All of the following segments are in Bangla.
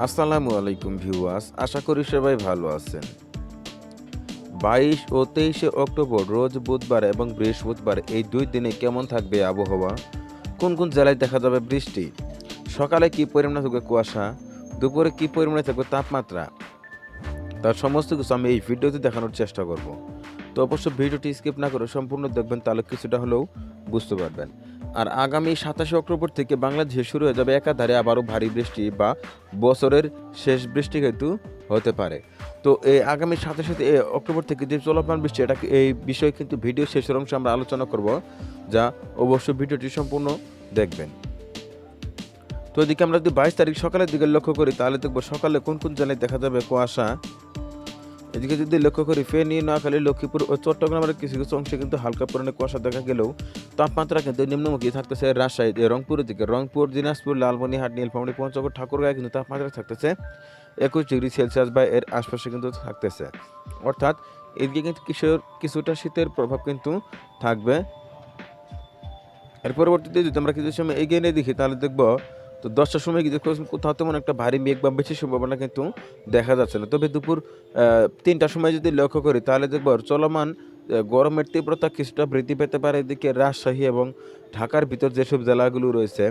আসসালামু আলাইকুম ভিউয়ার্স, আশা করি সবাই ভালো আছেন। বাইশ ও তেইশে অক্টোবর, রোজ বুধবার এবং বৃহস্পতিবার এই দুই দিনে কেমন থাকবে আবহাওয়া? কোন কোন জেলায় দেখা যাবে বৃষ্টি? সকালে কি পরিমাণে থাকবে কুয়াশা? দুপুরে কি পরিমাণে থাকবে তাপমাত্রা? তার সমস্ত কিছু আমি এই ভিডিওতে দেখানোর চেষ্টা করব। তো অবশ্য ভিডিওটি স্কিপ না করে সম্পূর্ণ দেখবেন, তাহলে কিছুটা হলেও বুঝতে পারবেন। আর আগামী সাতাশে অক্টোবর থেকে বাংলাদেশে শুরু হয়ে যাবে একাধারে আবারও ভারী বৃষ্টি বা বছরের শেষ বৃষ্টি কিন্তু হতে পারে। তো এই আগামী সাতাশে অক্টোবর থেকে যে চলমান বৃষ্টি, এটা এই বিষয়ে কিন্তু ভিডিও শেষের অংশে আমরা আলোচনা করব, যা অবশ্যই ভিডিওটি সম্পূর্ণ দেখবেন। তো এদিকে আমরা যদি বাইশ তারিখ সকালের দিকে লক্ষ্য করি, তাহলে দেখব সকালে কোন কোন জেলায় দেখা যাবে কুয়াশা এদিকে যদি লক্ষ্য করি ফেনী নোয়াখালী, লক্ষ্মীপুর ও চট্টগ্রামের কিছু কিছু অংশে কিন্তু হালকা পরিমাণে কুয়াশা দেখা গেলেও তাপমাত্রা কিন্তু নিম্নমুখী থাকতেছে রাজশাহী রংপুরের দিকে রংপুর, দিনাজপুর, লালমনিহাট, নীলফামারী, পঞ্চগড় ঠাকুরগাঁয় কিন্তু তাপমাত্রা থাকতেছে একুশ ডিগ্রি সেলসিয়াস বা এর আশপাশে কিন্তু থাকতেছে। অর্থাৎ এদিকে কিন্তু কিশোর কিছুটা শীতের প্রভাব কিন্তু থাকবে। এর পরবর্তীতে যদি আমরা কিছু সময় এগিয়ে নিয়ে দেখি, তাহলে দেখব তো দশটার সময় কোথাও তেমন একটা ভারী মেঘ বা বেশি সম্ভাবনা কিন্তু দেখা যাচ্ছে না। তবে দুপুর তিনটার সময় যদি লক্ষ্য করি, তাহলে দেখব চলমান গরমের তীব্রতা কিছুটা বৃদ্ধি পেতে পারে। এদিকে রাজশাহী এবং ঢাকার ভিতর যেসব জেলাগুলো রয়েছে,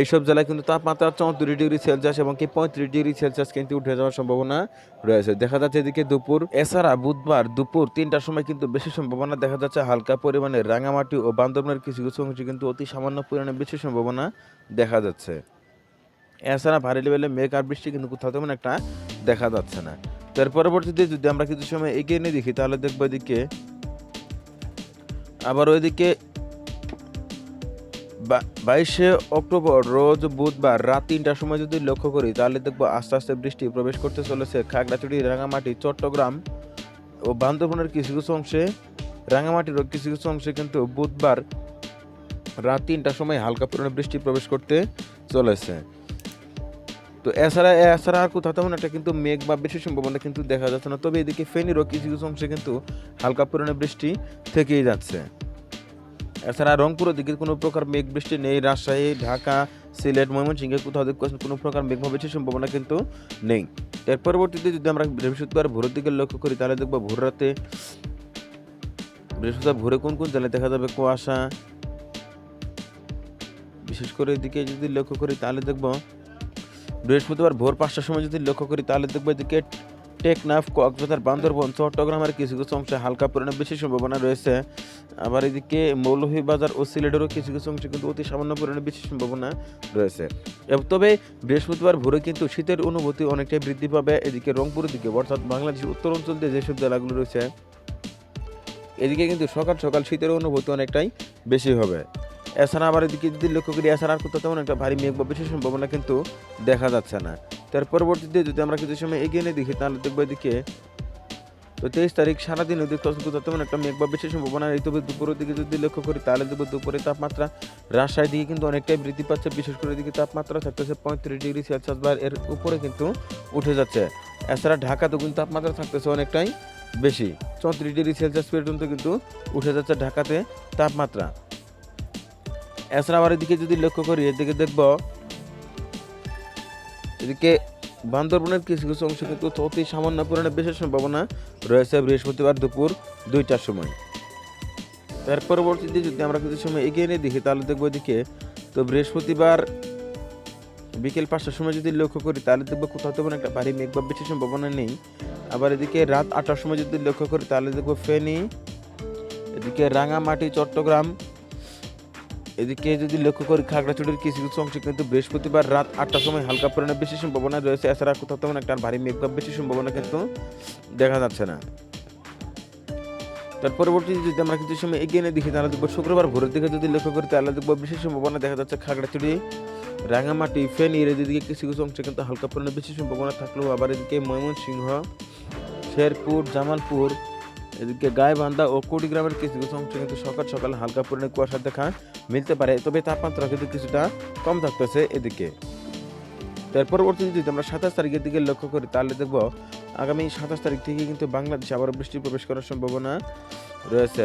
এইসব জেলায় কিন্তু তাপমাত্রা চৌত্রিশ ডিগ্রি সেলসিয়াস এবং কি পঁয়ত্রিশ ডিগ্রি সেলসিয়াস কিন্তু উঠে যাওয়ার সম্ভাবনা রয়েছে। দেখা যাচ্ছে এদিকে দুপুর, এছাড়া বুধবার দুপুর তিনটার সময় কিন্তু বেশি সম্ভাবনা দেখা যাচ্ছে। হালকা পরিমাণে রাঙামাটি ও বান্দরবানের কিছু কিছু অংশে কিন্তু অতি সামান্য পরিমাণে বেশি সম্ভাবনা দেখা যাচ্ছে। এছাড়া ভারী লেভেলে মেঘ আর বৃষ্টি কিন্তু কোথাও তেমন একটা দেখা যাচ্ছে না। তার পরবর্তীতে যদি আমরা কিছু সময় এগিয়ে নিয়ে দেখি, তাহলে দেখব এদিকে, আবার ওইদিকে বাইশে অক্টোবর রোজ বুধবার রাত তিনটার সময় যদি লক্ষ্য করি, তাহলে দেখব আস্তে আস্তে বৃষ্টি প্রবেশ করতে চলেছে খাগড়াছড়ি রাঙামাটি চট্টগ্রাম ও বান্দরবনের কিছু কিছু অংশে। রাঙামাটিরও কিছু কিছু অংশে কিন্তু বুধবার রাত তিনটার সময় হালকা পরিমাণে বৃষ্টি প্রবেশ করতে চলেছে। তো এছাড়া এছাড়া আর কোথাও তেমন একটা কিন্তু মেঘ বা বেশি সম্ভাবনা কিন্তু দেখা যাচ্ছে না। তবে এদিকে ফেনীরও কিছু কিছু অংশে কিন্তু হালকা পরিমাণে বৃষ্টি থেকেই যাচ্ছে। এছাড়া রংপুরের দিকে কোনো প্রকার মেঘ বৃষ্টি নেই। রাজশাহী, ঢাকা, সিলেট, ময়মনসিংহে কোথাও কোনো প্রকার মেঘ বা বৃষ্টির সম্ভাবনা কিন্তু নেই। এর পরবর্তীতে যদি আমরা বৃহস্পতিবার ভোরের দিকে লক্ষ্য করি, তাহলে দেখব ভোর রাতে বৃহস্পতিবার ভোরে কোন কোন জেলায় দেখা যাবে? কুয়াশা। বিশেষ করে এদিকে যদি লক্ষ্য করি, তাহলে দেখব বৃহস্পতিবার ভোর পাঁচটার সময় যদি লক্ষ্য করি, তাহলে দেখব এদিকে টেকনাফ, কক্সবাজার, বান্দরবন চট্টগ্রামের কিছু কিছু অংশে হালকা পরিমাণে বেশি সম্ভাবনা রয়েছে। আবার এদিকে মৌলভীবাজার ও সিলেটেরও কিছু কিছু অংশে কিন্তু অতি সামান্য পরিমাণে বেশি সম্ভাবনা রয়েছে। তবে বৃহস্পতিবার ভোরে কিন্তু শীতের অনুভূতি অনেকটাই বৃদ্ধি পাবে। এদিকে রংপুরের দিকে, অর্থাৎ বাংলাদেশের উত্তর অঞ্চল দিয়ে যেসব জেলাগুলো রয়েছে, এদিকে কিন্তু সকাল সকাল শীতের অনুভূতি অনেকটাই বেশি হবে। এছাড়া আবার এদিকে যদি লক্ষ্য করি, এছাড়া আর কোথাও তেমন একটা ভারী মেঘ বা বেশি সম্ভাবনা কিন্তু দেখা যাচ্ছে না। তার পরবর্তীতে যদি আমরা কিছু সময় এগিয়ে নিয়ে দেখি, তাহলে দেখব এদিকে তো তেইশ তারিখ সারাদিন ওদিক কোথাও তেমন একটা মেঘ বা বেশি সম্ভাবনা নেই। তবে দুপুরের দিকে যদি লক্ষ্য করি, তাহলে দেখব দুপুরে তাপমাত্রা রাজশাহীর দিকে কিন্তু অনেকটাই বৃদ্ধি পাচ্ছে। বিশেষ করে এদিকে তাপমাত্রা থাকতেছে পঁয়ত্রিশ ডিগ্রি সেলসিয়াস বা এর উপরে কিন্তু উঠে যাচ্ছে। এছাড়া ঢাকাতেও কিন্তু তাপমাত্রা থাকতেছে অনেকটাই বেশি। চৌত্রিশ ডিগ্রি সেলসিয়াস পর্যন্ত কিন্তু উঠে যাচ্ছে ঢাকাতে তাপমাত্রা। এছাড়া আবার এদিকে যদি লক্ষ্য করি, এদিকে দেখব, এদিকে বান্দরবনের কিছু কিছু অংশ কিন্তু অতি সামান্য পরিমাণে বেশি সম্ভাবনা রয়েছে বৃহস্পতিবার দুপুর দুইটার সময়। তার পরবর্তীতে যদি আমরা কিছু সময় এগিয়ে নিয়ে দেখি, তাহলে দেখব এদিকে, তো বৃহস্পতিবার বিকেল পাঁচটার সময় যদি লক্ষ্য করি, তাহলে দেখব কোথাও তেমন একটা ভারী মেঘ বা বেশি সম্ভাবনা নেই। আবার এদিকে রাত আটটার সময় যদি লক্ষ্য করি, তাহলে দেখব ফেনী, এদিকে রাঙামাটি, চট্টগ্রাম এদিকে যদি লক্ষ্য করি, খাগড়াছড়ির কিছু কিছু অংশে কিন্তু বৃহস্পতিবার রাত আটটার সময় হালকা পরিমাণে বেশি সম্ভাবনা রয়েছে। এছাড়া কোথাও তেমন একটা ভারী মেঘ বেশি সম্ভাবনা কিন্তু দেখা যাচ্ছে না। তার পরবর্তী যদি আমরা কিছু সময় এগিয়ে নিয়ে দেখি, তাহলে দেখব শুক্রবার ভোরের দিকে যদি লক্ষ্য করি, তাহলে দেখব বিশেষ সম্ভাবনা দেখা যাচ্ছে খাগড়াছড়ি রাঙামাটি ফেনীর এদিকে কিছু কিছু অংশে কিন্তু হালকা পরিমাণে বেশি সম্ভাবনা থাকলেও আবার এদিকে ময়মনসিংহ, শেরপুর, জামালপুর এদিকে গাইবান্ধা ও কুড়িগ্রামের কিছু কিছু অংশে কিন্তু সকাল সকাল হালকা পরিমাণে কুয়াশা দেখা মিলতে পারে, তবে তাপমাত্রা কিন্তু কিছুটা কম থাকতেছে এদিকে। তার পরবর্তীতে যদি আমরা সাতাশ তারিখের দিকে লক্ষ্য করি, তাহলে দেখব আগামী সাতাশ তারিখ থেকে কিন্তু বাংলাদেশে আবার বৃষ্টি প্রবেশ করার সম্ভাবনা রয়েছে।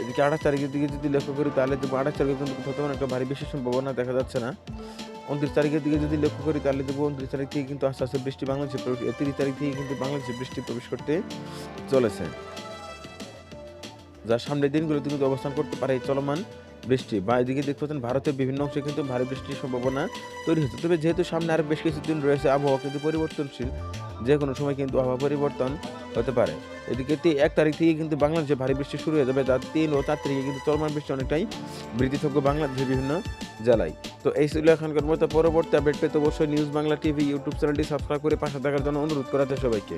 এদিকে আঠাশ তারিখের দিকে যদি লক্ষ্য করি, তাহলে দেখব আঠাশ তারিখে কিন্তু কোথাও একটা ভারী বেশি সম্ভাবনা দেখা যাচ্ছে না। উনত্রিশ তারিখের দিকে যদি লক্ষ্য করি, তাহলে দেখব উনত্রিশ তারিখ থেকে কিন্তু আস্তে আস্তে বৃষ্টি বাংলাদেশে তিরিশ তারিখ থেকে কিন্তু বাংলাদেশে বৃষ্টি প্রবেশ করতে চলেছে। যার সামনের দিনগুলোতে কিন্তু অবস্থান করতে পারে এই চলমান বৃষ্টি। বা এদিকে দেখতে পাচ্ছেন, ভারতের বিভিন্ন অংশে কিন্তু ভারী বৃষ্টির সম্ভাবনা তৈরি হচ্ছে। তবে যেহেতু সামনে আরও বেশ কিছুদিন রয়েছে, আবহাওয়া কিন্তু পরিবর্তনশীল, যে কোনো সময় কিন্তু আবহাওয়া পরিবর্তন হতে পারে। এদিকে এক তারিখ থেকে কিন্তু বাংলাদেশে ভারী বৃষ্টি শুরু হয়ে যাবে তার তিন ও চার তারিখে কিন্তু চলমান বৃষ্টি অনেকটাই বৃদ্ধি থাকবে বাংলাদেশের বিভিন্ন জেলায়। তো এই ছিল এখনকার মতো পরবর্তী আপডেট পেতে অবশ্যই নিউজ বাংলা টিভি ইউটিউব চ্যানেলটি সাবস্ক্রাইব করে পাশে থাকার জন্য অনুরোধ করাতে সবাইকে।